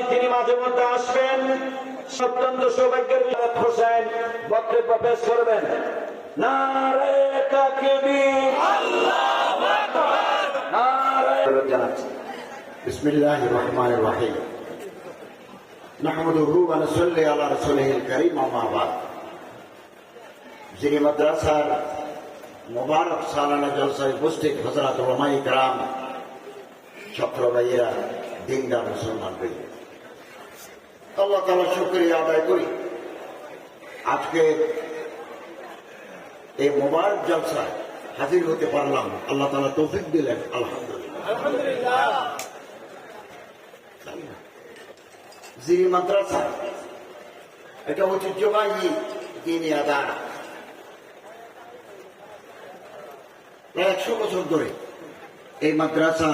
তিনি মাঝে মধ্যে আসবেন অত্যন্ত সৌভাগ্যের বিষয় হোসেন বক্তব্য পেশ করবেন নারে তাকবীর নারে জানাচ্ছি بسم الله الرحمن الرحيم نحمده ونصلي على رسوله الكريم أما بعد যিনি মাদ্রাসার মোবারক সালানা জলসায় উপস্থিত হজরত রমাই গ্রাম ছাত্র ভাইয়েরা দিনদার মুসলমান ভাই আল্লাহ তালা শুক্রিয়া আদায় করি। আজকে এই মোবারক জলসায় হাজির হতে পারলাম। আল্লাহ তালা তৌফিক দিলেন, আলহামদুলিল্লাহ। জিরি মাদ্রাসা, এটা ঐতিহ্যবাহী দিনী আদার প্রায় একশো বছর ধরে এই মাদ্রাসা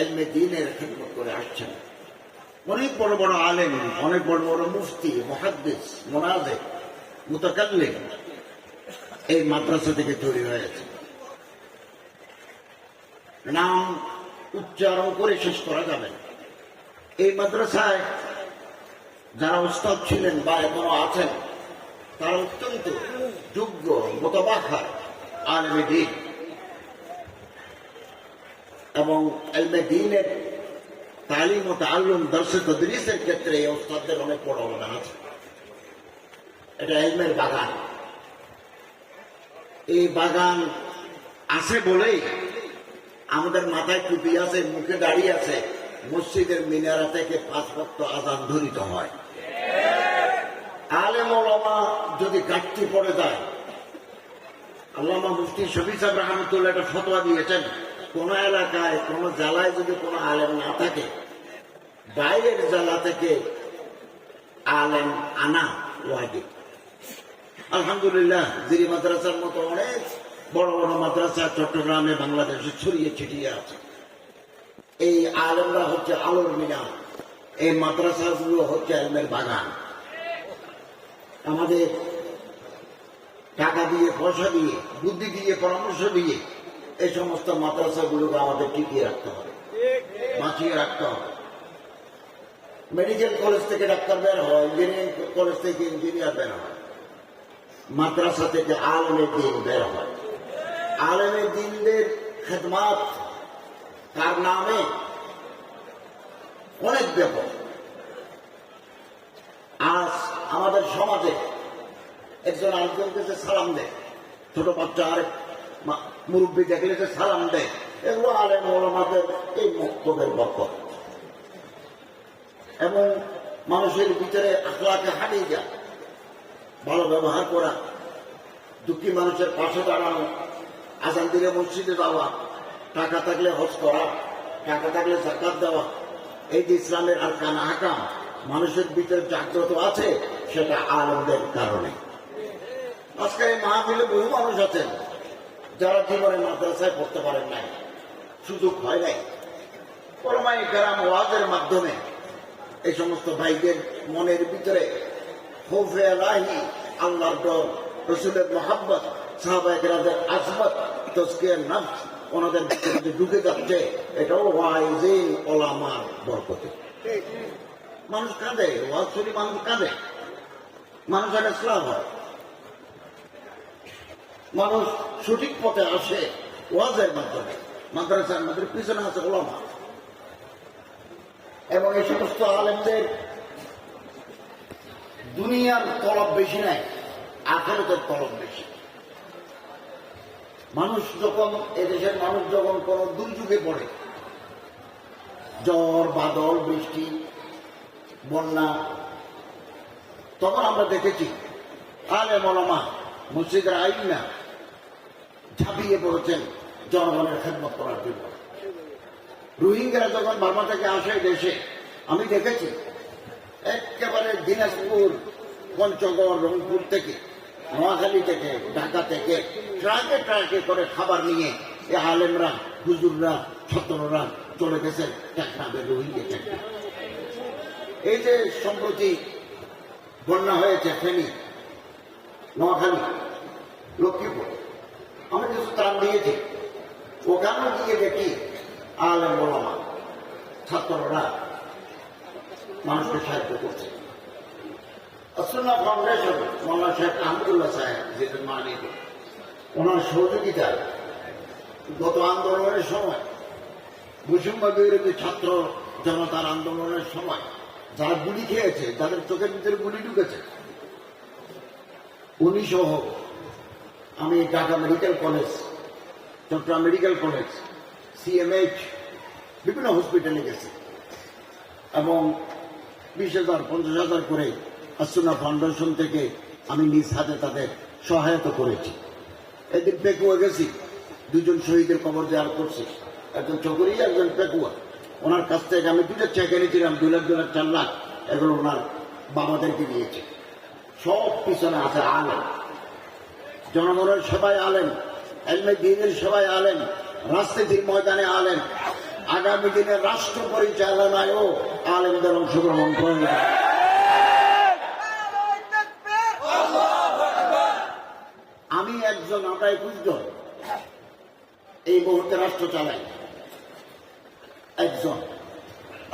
এলমে দিনের খিদমত করে আসছেন। অনেক বড় বড় আলেম, অনেক বড় বড় মুফতি, মহাদ্দিস মোনাজে মুতাকাল্লে এই মাদ্রাসা থেকে তৈরি হয়েছে। নাম উচ্চারণ করে শেষ করা যাবে এই মাদ্রাসায় যারা উস্তাদ ছিলেন বা এখনও আছেন, তারা অত্যন্ত যোগ্য মোতাবাখার আলমে দিন। এবং এলমে দিনের তালিম ও তাল্লুম দর্শে তদরিসের ক্ষেত্রে এই ওস্তাদদের অনেক বড় অবদান আছে। এটা এলমের বাগান। এই বাগান আছে বলেই আমাদের মাথায় টুপি আছে, মুখে দাঁড়িয়ে আছে, মসজিদের মিনারা থেকে পাঁচ ভক্ত আজান ধরিত হয়। আলেম ওলামা যদি ঘাটতি পড়ে যায়, আল্লামা মুফতি শফি সাহেব রহমতুল্লাহ একটা ফতোয়া দিয়েছেন। কোন এলাকায়, কোন জেলায় যদি কোনো আলেম না থাকে, বাইরের জেলা থেকে আলেম আনা ওয়াজিব। আলহামদুলিল্লাহ জিরি মাদ্রাসার মতো অনেক বড় বড় মাদ্রাসা চট্টগ্রামে বাংলাদেশে ছড়িয়ে ছিটিয়ে আছে। এই আলেমরা হচ্ছে আলোর মিনা এই মাদ্রাসাগুলো হচ্ছে আলমের বাগান। আমাদের টাকা দিয়ে, পয়সা দিয়ে, বুদ্ধি দিয়ে, পরামর্শ দিয়ে এই সমস্ত মাদ্রাসাগুলোকে আমাদের টিকিয়ে রাখতে হবে। বাঁচিয়ে রাখতে হবে। মেডিকেল কলেজ থেকে ডাক্তার বের হয়, ইঞ্জিনিয়ারিং কলেজ থেকে ইঞ্জিনিয়ার বের হয়। মাদ্রাসা থেকে আলমের দিন বের হয়। আলমের দিনদের খেদমাত তার নামে? অনেক ব্যাপক। আজ আমাদের সমাজে একজন আরেকজনকে সালাম দেয়, ছোট বাচ্চা আরেক মুরব্বী দেখলে যে সালাম দেয়। এগুলো আলেম ওলামাদের এই মক্তবের বরকত। এবং মানুষের ভিতরে আখলাকে হারিয়ে যায়, ভালো ব্যবহার করা, দুঃখী মানুষের পাশে দাঁড়ানো, আজান দিলে মসজিদে যাওয়া, টাকা থাকলে হজ করা, টাকা থাকলে জাকাত দেওয়া, এই যে ইসলামের আর কানা হাকাম মানুষের ভিতরে জাগ্রত আছে, সেটা আনন্দের কারণে। আজকে এই মাহফিলে বহু মানুষ আছেন। যারা জীবনে মাদ্রাসায় পড়তে পারেন নাই, সুযোগ হয় নাই। পরমাই গ্রাম ওয়াজের মাধ্যমে এই সমস্ত ভাইদের মনের ভিতরে খৌফে আলাহি, আল্লাহর ডর রসুলের মোহাব্বত সাহাবাহিকরাদের আজমত তস্কিয়ার নাফস ওনাদের ভিতরে ঢুকে যাচ্ছে, এটাও ওয়াইজিন ওলামার বরকতে। মানুষ কাঁদে, ওয়াজ শুনি মানুষ কাঁদে। মানুষ একটা ইসলাম হয়। মানুষ সঠিক পথে আসে ওয়াজের মাধ্যমে। মাদ্রাসার মধ্যে পিছনে আছে, ওলামা। এবং এই সমস্ত আলেমদের দুনিয়ার তলব বেশি নাই, আখেরতের তলব বেশি। মানুষ যখন, এদেশের মানুষ যখন কোন দুর্যোগে পড়ে, জ্বর, বাদল, বৃষ্টি, বন্যা, তখন আমরা দেখেছি আলে মলমা মসজিদের আইনা ঝাঁপিয়ে পড়েছেন জনগণের খেদমত করার জন্য। রোহিঙ্গারা যখন বার্মা থেকে আসে দেশে, আমি দেখেছি, একেবারে দিনাজপুর, পঞ্চগড়, রংপুর থেকে, নোয়াখালী থেকে, ঢাকা থেকে, ট্রাকে ট্রাকে করে খাবার নিয়ে এ আলেমরা, হুজুররা, ছত্ররা চলে গেছে টেকনাবে রোহিঙ্গা এই যে সম্প্রতি বন্যা হয়েছে ফেনী, নোয়াখালী, লক্ষ্মীপুর আমি কিছু দিয়েছি, ওখানে গিয়ে দেখি আলেম বলামা ছাত্ররা মানুষকে সাহায্য করছে। আসন্না ফাউন্ডেশন মোল্লা শেখ আহমদুল্লাহ সাহেব যেটা মানিত ওনার সহযোগিতায় গত আন্দোলনের সময়, বৈষম্য বিরোধী ছাত্র জনতার আন্দোলনের সময়, যারা গুলি খেয়েছে, যাদের চোখের ভিতরে গুলি ঢুকেছে উনি সহ আমি Dhaka medical college, Chittagong medical college CMH বিভিন্ন হসপিটালে গেছি। এবং বিশ হাজার, পঞ্চাশ হাজার করে আসুনা ফাউন্ডেশন থেকে আমি নিজ হাতে তাদের সহায়তা করেছি। এদিন পেকুয়া গেছি, দুজন শহীদের কবর দেওয়ার করছি। একজন চকরি, একজন পেকুয়া। ওনার কাছ থেকে আমি দুটো চেক এনেছিলাম, দুই লাখ দু লাখ, চার লাখ। এগুলো ওনার বাবাদেরকে দিয়েছে। সব পিছনে আছে আলেন জনগণের সবাই আলেন এলমে দিনের সবাই আলেন রাজনীতির ময়দানে আলেন আগামী দিনে রাষ্ট্র পরিচালনায়ও আলেমদের অংশগ্রহণ করবে। আমি একজন, আমরা একুশ জন। এই মুহূর্তে রাষ্ট্র চালাই। একজন।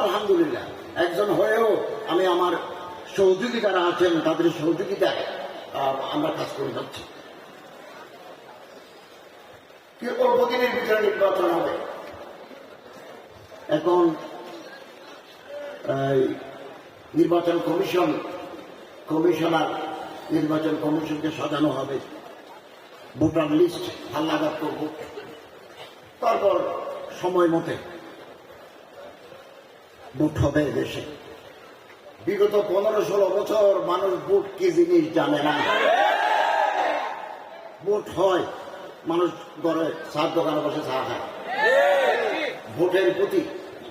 আলহামদুলিল্লাহ, একজন হয়েও আমি আমার সহযোগী যারা আছেন, তাদের সহযোগিতায় আমরা কাজ করে যাচ্ছি। অল্প দিনের ভিতরে নির্বাচন হবে এখন নির্বাচন কমিশন, কমিশনার নির্বাচন কমিশনকে সাজানো হবে। ভোটার লিস্ট হাল্লাঘাত করব তারপর সময় মতে ভোট হবে দেশে। বিগত পনেরো ষোলো বছর মানুষ ভোট কি জিনিস জানে না। ভোট হয় মানুষ ঘরে চার দোকানে বসে চা খায়। ভোটের প্রতি,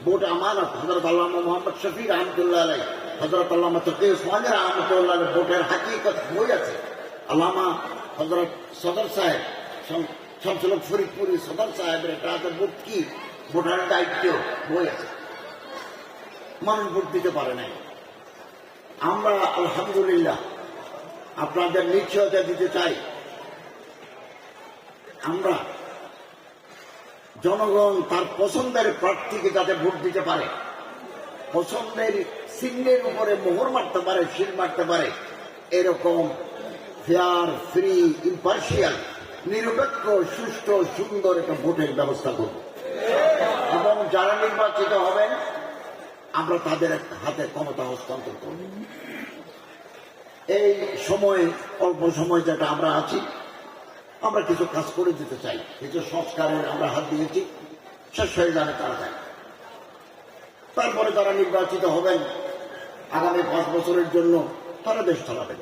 ভোট আমানত হজরত আল্লাহ মোহাম্মদ শফির আহমদুল্লাহ আলাই হজরত আল্লামা তকি ওসমানের আহমদুল্লাহ ভোটের হাকিকত বই আছে। আল্লামা হজরত সদর সাহেব শামসুলক ফরিদপুরি সদর সাহেবের একটা হাতে ভোট কি? ভোটার দায়িত্ব বই আছে। মানুষ ভোট দিতে পারে নাই। আমরা আলহামদুলিল্লাহ আপনাদের নিশ্চয়তা দিতে চাই। আমরা জনগণ তার পছন্দের প্রার্থীকে যাতে ভোট দিতে পারে, পছন্দের চিহ্নের উপরে মোহর মারতে পারে শিল মারতে পারে, এরকম ফেয়ার ফ্রি ইম্পার্শিয়াল নিরপেক্ষ, সুষ্ঠু, সুন্দর একটা ভোটের ব্যবস্থা করব। এবং যারা নির্বাচিত হবেন, আমরা তাদের হাতে ক্ষমতা হস্তান্তর করব। এই সময়, অল্প সময় যেটা আমরা আছি আমরা কিছু কাজ করে দিতে চাই। কিছু সংস্কারের আমরা হাত দিয়েছি, শেষ হয়ে যাবে তাড়াতাড়ি তারপরে তারা নির্বাচিত হবেন। আগামী পাঁচ বছরের জন্য তারা দেশ চালাবেন।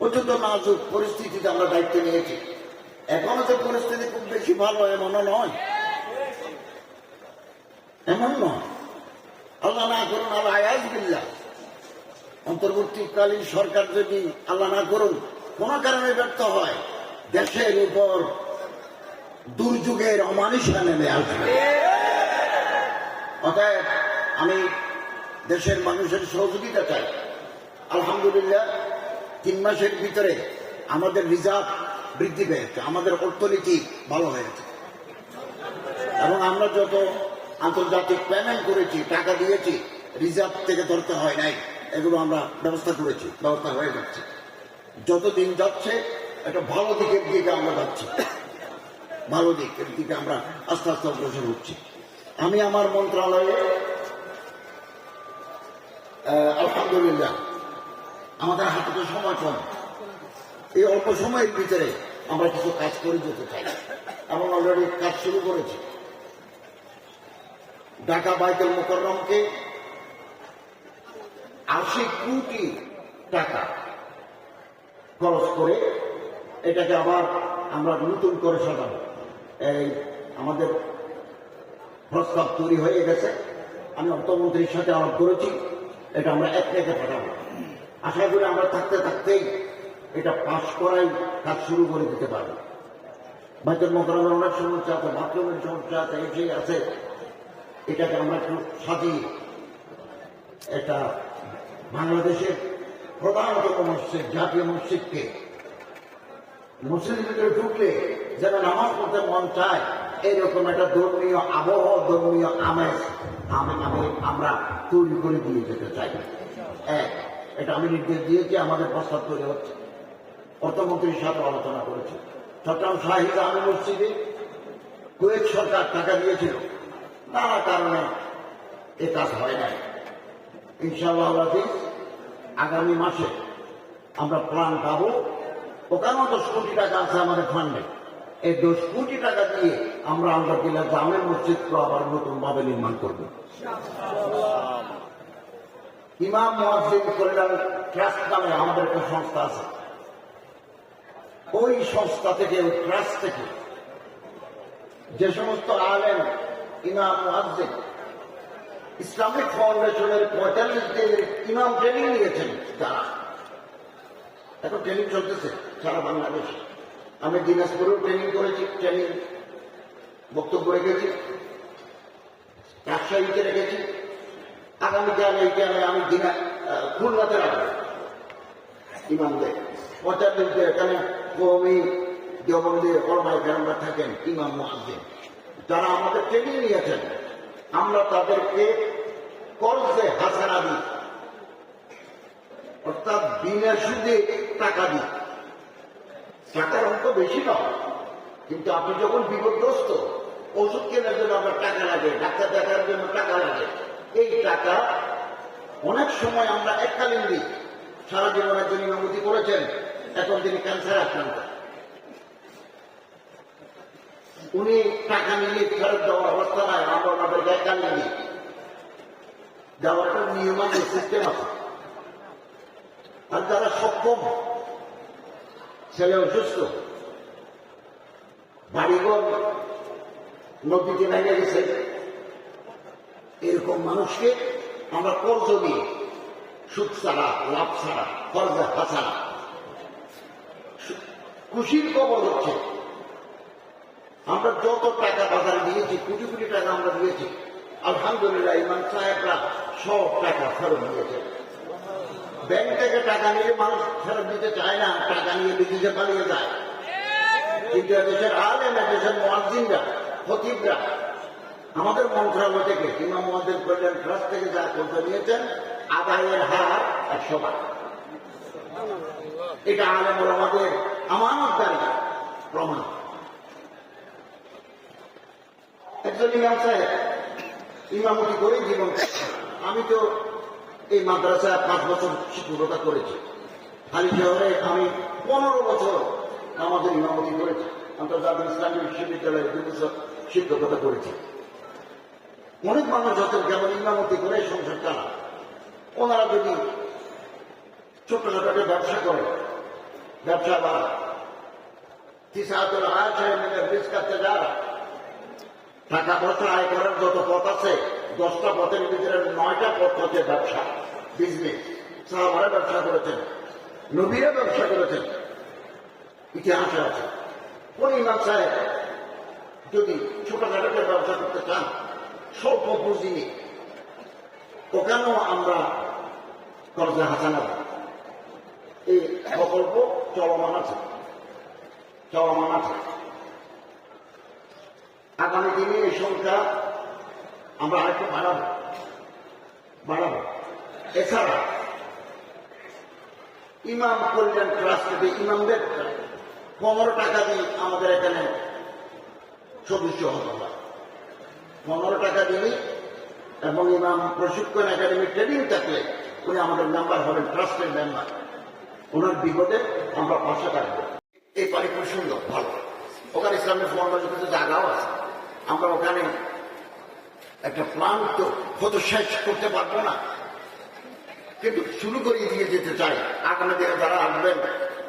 অত্যন্ত নাজুক পরিস্থিতিতে আমরা দায়িত্ব নিয়েছি। এখনও যে পরিস্থিতি খুব বেশি ভালো এমনও নয়। এমন নয়। আল্লাহ না করুন, আল্লাহ আয়াজ বিল্লাহ। অন্তর্বর্তীকালীন সরকার যদি আল্লাহ না করুন, কোন কারণে ব্যর্থ হয়। দেশের উপর দুর্যোগের অমানুষা নেমে আসবে অতএব আমি দেশের মানুষের সহযোগিতা চাই। আলহামদুলিল্লাহ, তিন মাসের ভিতরে আমাদের রিজার্ভ বৃদ্ধি পেয়েছে, আমাদের অর্থনীতি ভালো হয়েছে। এবং আমরা যত আন্তর্জাতিক পেমেন্ট করেছি, টাকা দিয়েছি, রিজার্ভ থেকে ধরতে হয় নাই, এগুলো আমরা ব্যবস্থা করেছি, ব্যবস্থা হয়ে যাচ্ছে। যতদিন যাচ্ছে একটা ভালো দিকের দিকে আমরা যাচ্ছি। ভালো দিকের দিকে আমরা আস্তে আস্তে অগ্রসর হচ্ছি। আমি আমার মন্ত্রণালয়ে আলহামদুলিল্লাহ, আমাদের হাতে তো সময় কম। এই অল্প সময়ের ভিতরে আমরা কিছু কাজ করে যেতে চাই। এবং অলরেডি কাজ শুরু করেছি। ঢাকা বাইতুল মোকররমকে আশি কোটি টাকা খরচ করে এটাকে আবার আমরা নতুন করে সাজাবো। এই আমাদের প্রস্তাব তৈরি হয়ে গেছে। আমি অর্থমন্ত্রীর সাথে আলাপ করেছি, এটা আমরা এক রেখে পাঠাবো। আশা করি আমরা থাকতে থাকতেই এটা পাশ করাই কাজ শুরু করে দিতে পারব। বাইতুল মোকরমের অনেক সমস্যা আছে, বাথরুমের সমস্যা আছে, এই আছে। এটাকে আমরা একটু সাজিয়ে এটা বাংলাদেশের প্রধানতম মসজিদ, জাতীয় মসজিদকে ভিতরে ঢুকলে যেন নামাজ পড়তে মন চায়, এরকম একটা ধর্মীয় আবহাওয়া ধর্মীয় আমেজ আমি আমি আমরা তৈরি করে দিয়ে যেতে চাই। এক, এটা আমি নির্দেশ দিয়েছি, আমাদের প্রস্তাব তৈরি হচ্ছে। অর্থমন্ত্রীর সাথে আলোচনা করেছি। চট্টগ্রাম শাহিদ আমি মসজিদে কুয়েত সরকার টাকা দিয়েছিল। নানা কারণে এ কাজ হয় নাই। ইনশাআল্লাহ আগামী মাসে আমরা প্রাণ পাবো ওখানেও দশ কোটি টাকা আছে আমাদের ফান্ডে এই দশ কোটি টাকা দিয়ে আমরা আমরা কিনা জামের মসজিদকে আবার নতুন ভাবে নির্মাণ করব। ইমাম মহাজিদ কল্যাণ ট্রাস্ট নামে আমাদের একটা সংস্থা আছে। ওই সংস্থা থেকে, ওই ট্রাস্ট থেকে যে সমস্ত আলেম, ইমাম মহাজিদ ইসলামিক ফাউন্ডেশনের পঁয়তাল্লিশ দিনের ইমাম ট্রেনিং নিয়েছেন তারা। এখন ট্রেনিং চলতেছে সারা বাংলাদেশ। আমি দিনাজপুরেও ট্রেনিং করেছি ট্রেনিং বক্তব্য রেখেছি, রাজশাহীতে রেখেছি। আগামীকাল এইখানে আমি দিনা খুলনাতে রাখব। ইমামদের দিন এখানে কমি দেবন্দে হরমাই ফেরমরা থাকেন, ইমাম মহাজিন যারা আমাদের ট্রেনিং নিয়েছেন, আমরা তাদেরকে কর্জে হাসানা দিই। অর্থাৎ বিনা সুদে টাকা দিই। টাকার অঙ্ক বেশি নয় কিন্তু আপনি যখন বিপদগ্রস্ত, ওষুধ কেনার জন্য আপনার টাকা লাগে, ডাক্তার দেখার জন্য টাকা লাগে। এই টাকা অনেক সময় আমরা এককালীন দিই। সারা জীবন একজন ইমামতি করেছেন, এখন তিনি ক্যান্সার আক্রান্ত। উনি টাকা নিয়ে ফেরত দেওয়ার অবস্থা নয় আমরা ওনাদেরকে এককালীন দিই। একটা নিয়মান্ত সিস্টেম আছে। আর যারা সক্ষম ছেলে অসুস্থ বাড়িঘর নদীতে নেমে গেছে, এরকম মানুষকে আমরা কর্জ দিয়ে, সুদ ছাড়া, লাভ ছাড়া, কর্জে হাসানা। খুশির খবর হচ্ছে, আমরা যত টাকা বাজারে দিয়েছি, কোটি কোটি টাকা আমরা দিয়েছি, আলহামদুলিল্লাহ, ইমান সাহেবরা সব টাকা ফেরত দিয়েছে। ব্যাংক থেকে টাকা নিয়ে মানুষ ফেরত দিতে চায় না, টাকা নিয়ে বিদেশে পালিয়ে যায়। কিন্তু দেশের আলেম দেশের মহাজিনরা, খতিবরা, আমাদের মন্ত্রণালয় থেকে ইমাম মহাদের কল্যাণ ট্রাস্ট থেকে যা করতে নিয়েছেন, আদায়ের হার একশো বার। এটা আলেম আমাদের আমানতদারি প্রমাণ। একজন ইমাম সাহেব, ইমামতি করে জীবন আমি তো এই মাদ্রাসায় পাঁচ বছর শিক্ষকতা করেছি। হালি শহরে আমি পনেরো বছর আমাদের ইমামতি করেছি। আন্তর্জাতিক ইসলামী বিশ্ববিদ্যালয়ে দু বছর শিক্ষকতা করেছি। অনেক মানুষ হতেন যেমন ইমামতি করে সংসার চালা ওনারা যদি ছোট ছোট ব্যবসা করে, ব্যবসা বা তিসাহাতুল আয় মিলে টাকা পয়সা আয় করার যত পথ আছে দশটা পথের ভিতরে নয়টা পথ হচ্ছে ব্যবসা বিজনেস সাহাবারা ব্যবসা করেছেন, নবীরা ব্যবসা করেছেন। ইতিহাসে আছে। কোন ইমাম সাহেব যদি ছোটখাটো ব্যবসা করতে চান স্বল্প পুঁজি ওখানেও আমরা কর্জা হাসানা এই প্রকল্প চলমান আছে। চলমান আছে। আগামী দিনে এই সংখ্যা আমরা আরেকটু বাড়াবো। বাড়াবো। এছাড়া, ইমাম কল্যাণ ট্রাস্ট থেকে ইমামদের পনেরো টাকা দিয়ে আমাদের এখানে সদস্য হতে হয়। পনেরো টাকা দিলেই এবং ইমাম প্রশিক্ষণ একাডেমি ট্রেনিং থাকলে উনি আমাদের মেম্বার হবেন, ট্রাস্টের মেম্বার। ওনার বিপদে আমরা পাশে থাকব। এই বাড়ি খুব সুন্দর, ভালো। ওখানে ইসলামের ফর্মালের কিছু জায়গাও আছে। আমরা ওখানে একটা প্ল্যান তো কত শেষ করতে পারব না। কিন্তু শুরু করে দিয়ে যেতে চাই। আগামী দিনে যারা আসবেন,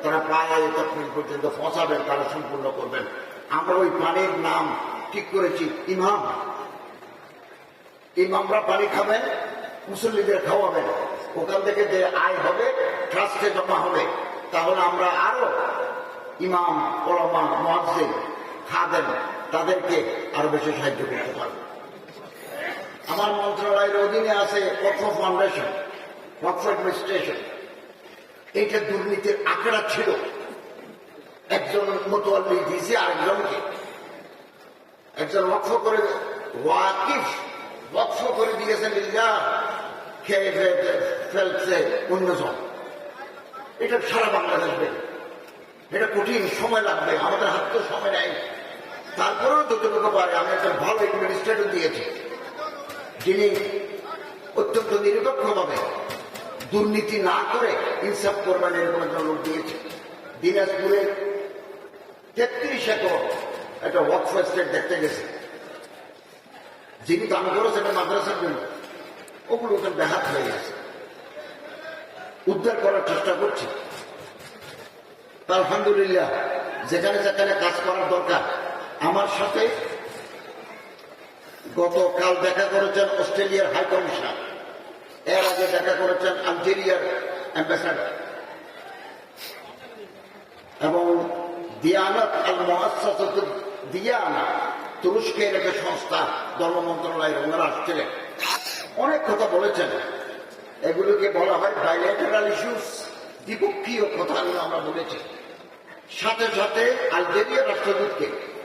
তারা প্রায় তখন পর্যন্ত পৌঁছাবেন, তারা সম্পূর্ণ করবেন। আমরা ওই পানির নাম ঠিক করেছি, ইমাম। ইমামরা পানি খাবেন, মুসল্লিদের খাওয়াবেন। ওখান থেকে যে আয় হবে ট্রাস্টে জমা হবে। তাহলে আমরা আরও ইমাম, ওলামা মহাজিন খাদেন তাদেরকে আরও বেশি সাহায্য করতে পারব। আমার মন্ত্রণালয়ের অধীনে আছে অর্থ ফাউন্ডেশন অর্থ অ্যাডমিনিস্ট্রেশন এইটা দুর্নীতির আঁকড়া ছিল। একজন মতোয়াল্লি দিয়েছে আরেকজনকে। একজন লক্ষ্য করে ওয়াকিফ বৎস করে দিয়েছে মির্জা খেয়ে খেয়ে ফেলছে অন্যজন। এটা সারা বাংলাদেশ এটা কঠিন সময় লাগবে, আমাদের হাত তো সময় নেই। তারপরেও যতটুকু পারে, আমি একটা ভালো অ্যাডমিনিস্ট্রেটর দিয়েছি। যিনি অত্যন্ত নিরপেক্ষভাবে দুর্নীতি না করে ইনসাফ করবেন এরকম একটা লোক দিয়েছে। দিনাজপুরে তেত্রিশ একর একটা ওয়ার্ক স্টেট দেখতে গেছে। যিনি দাম করেছেন এটা মাদ্রাসার জন্য, ওগুলো ওখানে ব্যাহাত হয়ে গেছে। উদ্ধার করার চেষ্টা করছি। আলহামদুলিল্লাহ, যেখানে যেখানে কাজ করার দরকার, আমার সাথে গতকাল দেখা করেছেন অস্ট্রেলিয়ার হাই কমিশনার। এর আগে দেখা করেছেন আলজেরিয়ার অ্যাম্বাসাডার। এবং দিয়ানত আল মহাসাসত দিয়ানা তুরস্কের একটা সংস্থা, ধর্ম মন্ত্রণালয়ের ওনারা আসছিলেন। অনেক কথা বলেছেন। এগুলোকে বলা হয় বাইলেটারাল ইস্যুস দ্বিপক্ষীয় কথাগুলো আমরা বলেছি। সাথে সাথে আলজেরিয়ার রাষ্ট্রদূতকে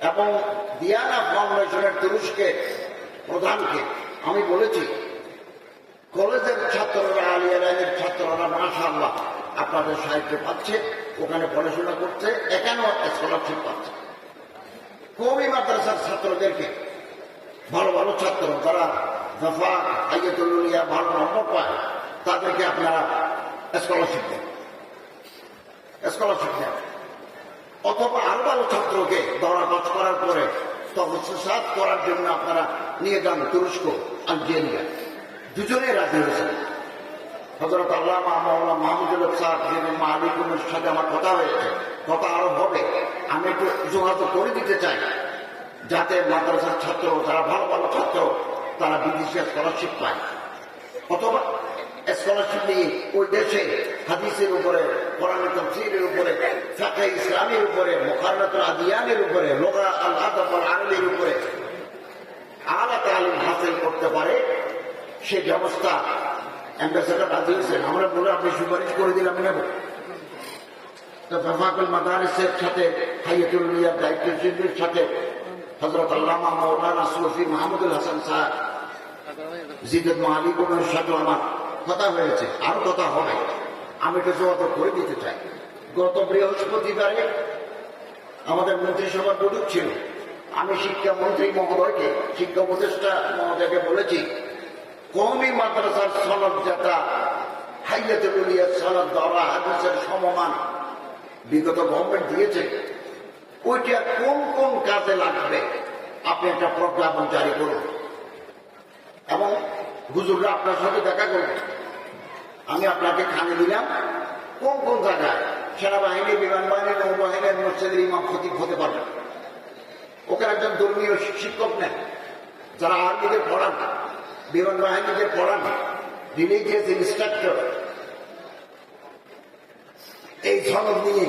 এবং দিয়ানা ফাউন্ডেশনের তুরস্কের প্রধানকে আমি বলেছি, কলেজের ছাত্ররা আলিয়ালাইনের ছাত্ররা, মাশাআল্লাহ, আপনাদের সাহায্য পাচ্ছে, ওখানে পড়াশোনা করছে, এখানেও স্কলারশিপ পাচ্ছে। কমি মাদ্রাসার ছাত্রদেরকে, ভালো ভালো ছাত্র, যারা দফা আইয়াতুলিয়া ভালো নম্বর পায়, তাদেরকে আপনারা স্কলারশিপ দেন। স্কলারশিপ দেন। অথবা আরও ভালো ছাত্রকে কাজ করার পরে তহসাদ করার জন্য আপনারা নিয়ে যান তুরস্ক, আলজেরিয়া। দুজনে রাজি হয়েছেন। হজরত আল্লাহ মামলা মাহমুদুল সাহেব যিনি মালিকুমের সাথে আমার কথা হয়েছে। কথা আরও হবে। আমি একটু যোগাযোগ করে দিতে চাই। যাতে মাদ্রাসার ছাত্র, যারা ভালো ভালো ছাত্র, তারা বিদেশি স্কলারশিপ পায়। অথবা স্কলারশিপ নিয়ে ওই দেশে হাদিসের উপরে, কোরআনের তফসিরের উপরে ফাঁকা ইসলামের উপরে মোকারনাতুল আদিয়ানের উপরে, লোগা আল আদব আল উপরে আলা তালিম হাসিল করতে পারে সেই ব্যবস্থা অ্যাম্বাসেডার রাজি হয়েছেন। আমরা বলে আপনি সুপারিশ করে দিলাম নেব। তো ফেফাকুল মাদারিসের সাথে, হাইয়াতুল মিয়ার দায়িত্বশীলদের সাথে হজরত আল্লামা মৌলানা সুফি মাহমুদুল হাসান সাহেব, জিদত মালিকুমের সাথে আমার কথা হয়েছে, আরও কথা হবে আমি এটা যোগাযোগ করে দিতে চাই। গত বৃহস্পতিবারে আমাদের মন্ত্রিসভার বৈঠক ছিল। আমি শিক্ষামন্ত্রী মহোদয়কে, শিক্ষা উপদেষ্টা মহোদয়কে বলেছি কৌমি মাদ্রাসার সনদ যেটা হাইয়াতুল উলিয়ার সনদ দ্বারা হাদিসের সমমান বিগত গভর্নমেন্ট দিয়েছে, ওইটা কোন কোন কাজে লাগবে? আপনি একটা প্রজ্ঞাপন জারি করুন। এবং হুজুররা আপনার সাথে দেখা করবে আমি আপনাকে খানে দিলাম। কোন কোন জায়গায়? সেনাবাহিনী বিমান বাহিনী নৌবাহিনীর মসজিদের ইমাম খতিব হতে পারবে ওখানে একজন ধর্মীয় শিক্ষক নেন, যারা আর্মিদের পড়ান বিমান বাহিনীদের পড়ান রিলিজিয়াস ইনস্ট্রাক্টর এই সনদ নিয়ে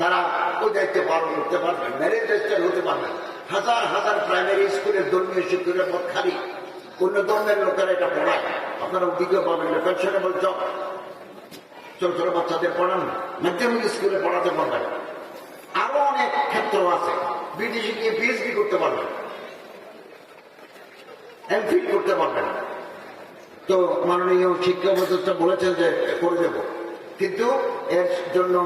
তারা ওই দায়িত্ব পালন করতে পারবেন ম্যারেজ রেজিস্টার হতে পারবেন হাজার হাজার প্রাইমারি স্কুলের ধর্মীয় শিক্ষকের পদ খালি। অন্য ধর্মের লোকেরা এটা পড়ায় আপনারা ওদিকেও পাবেন না পেনশনেবল জব ছোট ছোট বাচ্চাদের পড়ান মাধ্যমিক স্কুলে পড়াতে পারবেন। আরও অনেক ক্ষেত্র আছে। বিদেশে গিয়ে পিএইচডি করতে পারবেন। এমফিল করতে পারবেন। তো মাননীয় শিক্ষা উপদেষ্টা বলেছেন যে, করে দেব। কিন্তু এর জন্য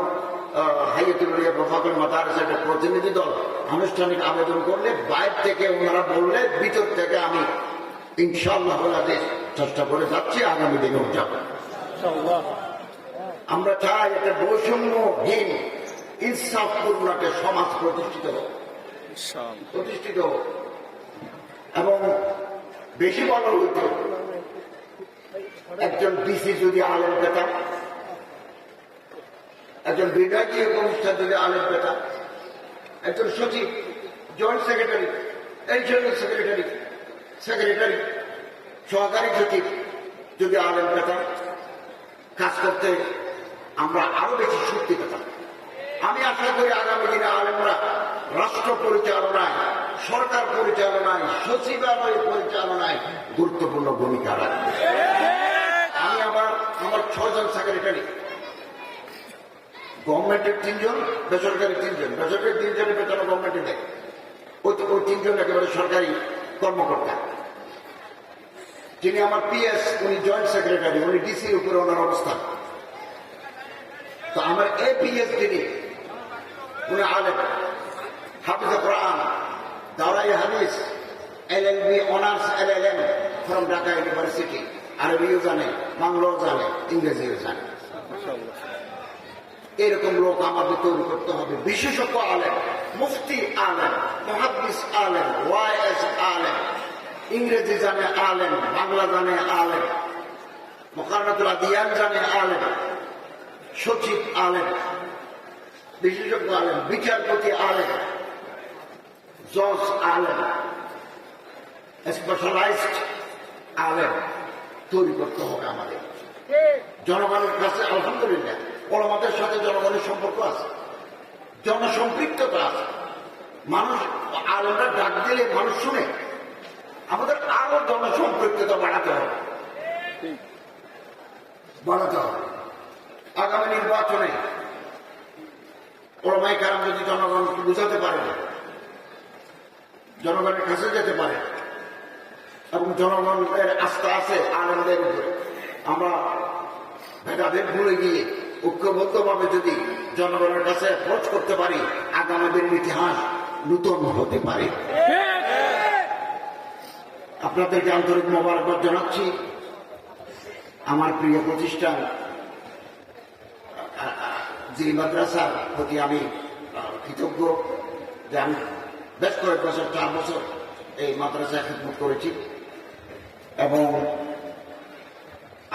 হাইয়াতুলিয়া প্রফাকুল মাতার একটা প্রতিনিধি দল আনুষ্ঠানিক আবেদন করলে, বাইরে থেকে ওনারা বললে, ভিতর থেকে আমি ইনশাল্লাহ চেষ্টা করে যাচ্ছি, আগামী দিনেও যাব আমরা চাই একটা বৈষম্যহীন ইনসাফপূর্ণ একটা সমাজ প্রতিষ্ঠিত প্রতিষ্ঠিত এবং বেশি বড় হইত একজন ডিসি যদি আলেম পেতাম একজন বিভাগীয় কমিশনার যদি আলেম পেতাম একজন সচিব, জয়েন্ট সেক্রেটারি, এই এডিশনাল সেক্রেটারি সেক্রেটারি সহকারী সচিব যদি আলেম পেতাম কাজ করতে আমরা আরও বেশি শক্তি পেতাম। আমি আশা করি আগামী দিনে আলেমরা রাষ্ট্র পরিচালনায়, সরকার পরিচালনায়, সচিবালয় পরিচালনায় গুরুত্বপূর্ণ ভূমিকা রাখবে। আমি আবার আমার ছজন সেক্রেটারি, গভর্নমেন্টের তিনজন, বেসরকারি তিনজন, বেসরকারি তিনজনের বেতন গভর্নমেন্টে দেয় ওই তিনজন একেবারে সরকারি কর্মকর্তা। যিনি আমার পিএস উনি জয়েন্ট সেক্রেটারি উনি ডিসির উপরে ওনার অবস্থান। তো আমার এপিএস যিনি, উনি আলেম, হাফিজ কোরআন দাওরাই হাদিস LLB honours LLM from Dhaka university RBO জানে, বাংলাও জানে, ইংরেজিও জানে। এরকম লোক আমাদের তৈরি করতে হবে। বিশেষজ্ঞ আলেম, মুফতি আলেম মহাদিস আলেম, ওয়াইএস আলেম ইংরেজি জানে আলেম, বাংলা জানে আলেম মোকারনাতুল্লাহ দিয়ান জানে আলেম, সচিব আলেম, বিশেষজ্ঞ আলেম, বিচারপতি আলেম, জজ আলেম স্পেশালাইজড আলেম তৈরি করতে হবে আমাদের। জনগণের কাছে আলহামদুলিল্লাহ, ওলামাদের সাথে জনগণের সম্পর্ক আছে, জনসম্পৃক্ততা আছে। মানুষ আলোটা ডাক দিলে মানুষ শুনে আমাদের আরও জনসম্পৃক্ততা বাড়াতে হবে। বাড়াতে হবে। আগামী নির্বাচনে ওলামাই কারাম যদি জনগণকে বুঝাতে পারে, জনগণের কাছে যেতে পারে, এবং জনগণের আস্থা আছে আনন্দের উপরে, আমরা ভেদাভেদ ভুলে গিয়ে ঐক্যবদ্ধভাবে যদি জনগণের কাছে অ্যাপ্রোচ করতে পারি, আগামী দিনের ইতিহাস নূতন হতে পারে। আপনাদেরকে আন্তরিক মোবারকবাদ জানাচ্ছি। আমার প্রিয় প্রতিষ্ঠান যে মাদ্রাসার প্রতি আমি কৃতজ্ঞ যে আমি বেশ কয়েক বছর, চার বছর এই মাদ্রাসায় খেদমত করেছি এবং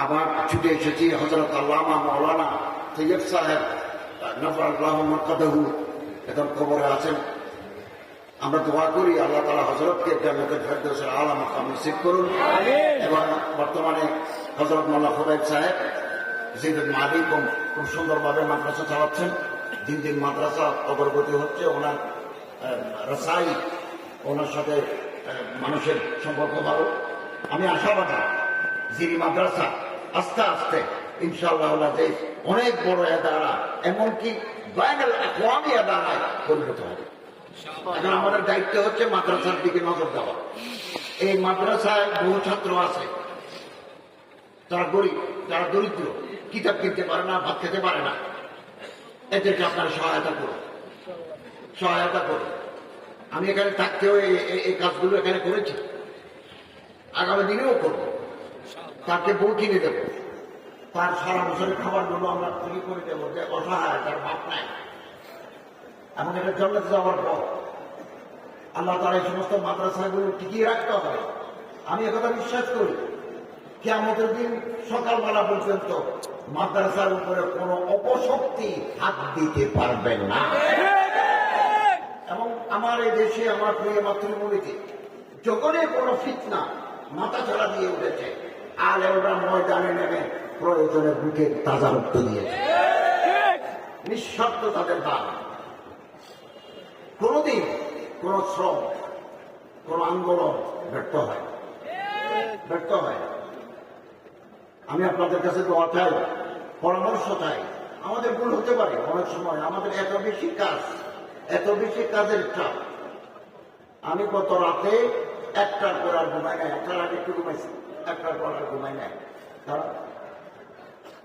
আবার ছুটে এসেছি হজরত আল্লামা মৌলানা সৈয়দ সাহেব নফর আল্লাহ মর্কাদহু এখন খবরে আছেন। আমরা দোয়া করি আল্লাহ তালা হজরতকে জান্নাতের ফেরদৌসের আলা মাকাম নসিব করুন। এবং বর্তমানে হজরত মোল্লা খোদাইব সাহেব জিদুল মাদি খুব সুন্দরভাবে মাদ্রাসা চালাচ্ছেন। দিন দিন মাদ্রাসা অগ্রগতি হচ্ছে ওনার রাসাই ওনার সাথে মানুষের সম্পর্ক ভালো। আমি আশাবাদী জিরি মাদ্রাসা আস্তে আস্তে ইনশাআল্লাহ যে অনেক বড় এদারা এমনকি বাইনাল আকওয়ামি এদারায় পরিণত হবে। আমাদের দায়িত্ব হচ্ছে মাদ্রাসার দিকে নজর দেওয়া। এই মাদ্রাসায় বহু ছাত্র আছে। তারা গরিব, যারা দরিদ্র, কিতাব কিনতে পারে না, ভাত খেতে পারে না। এদেরকে আপনারা সহায়তা করুন। সহায়তা করুন। আমি এখানে থাকতেও এই- কাজগুলো এখানে করেছি। আগামী দিনেও করব। তাকে বউ কিনে দেব। তার সারা বছরের খাবারগুলো আমরা তৈরি করে দেবো যে অসহায়, তার ভাব নাই। এবং এটা জন্মতে যাওয়ার পর আল্লাহ তারা এই সমস্ত মাদ্রাসাগুলো টিকিয়ে রাখতে হবে। আমি একথা বিশ্বাস করি। কেমতের দিন সকালবেলা পর্যন্ত মাদ্রাসার উপরে কোনো অপশক্তি হাত দিতে পারবেন না। এবং আমার এই দেশে আমার প্রিয় মাতৃভূমিতে যখনই কোনো ফিতনা মাথা ছাড়া দিয়ে উঠেছে আলে ওরা ময়দানে নেমে প্রয়োজনে বুকে তাজা রক্ত দিয়েছে। নিঃস্বার্থ তাদের দান। কোনদিন কোন শ্রম, কোন আন্দোলন ব্যর্থ হয়। ব্যর্থ হয়। আমি আপনাদের কাছে দোয়া চাই, পরামর্শ চাই। আমাদের ভুল হতে পারে অনেক সময়। আমাদের এত বেশি কাজ, এত বেশি কাজের চাপ। আমি গত রাতে একটার পর আর ঘুমাই নাই। একটার আগে একটু ঘুমাইছি, একটার পর আর ঘুমাই নাই। কারণ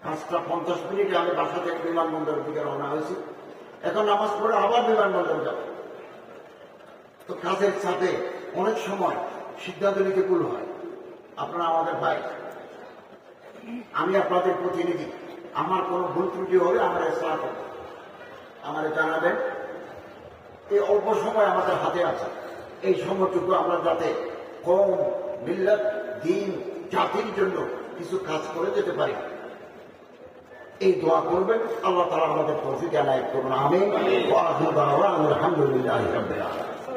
পাঁচটা পঞ্চাশ মিনিটে আমি বাসা থেকে বিমানবন্দরের দিকে রওনা হয়েছি। এখন নামাজ পড়ে আবার বিমানবন্দর যাব। তো কাজের চাপে অনেক সময় সিদ্ধান্ত নিতে ভুল হয়। আপনারা আমাদের ভাই, আমি আপনাদের প্রতিনিধি। আমার কোনো ভুল ত্রুটি হবে আমার ইসলাম আমার জানাবেন, এই অল্প সময় আমাদের হাতে আছে। এই সময়টুকু আমরা যাতে কম মিল্লাত, দিন, জাতির জন্য কিছু কাজ করে যেতে পারি। এই দোয়া করবেন। আল্লাহ তারা আমাদের তৌফিক আনায় করুন। আমি আলহামদুলিল্লাহ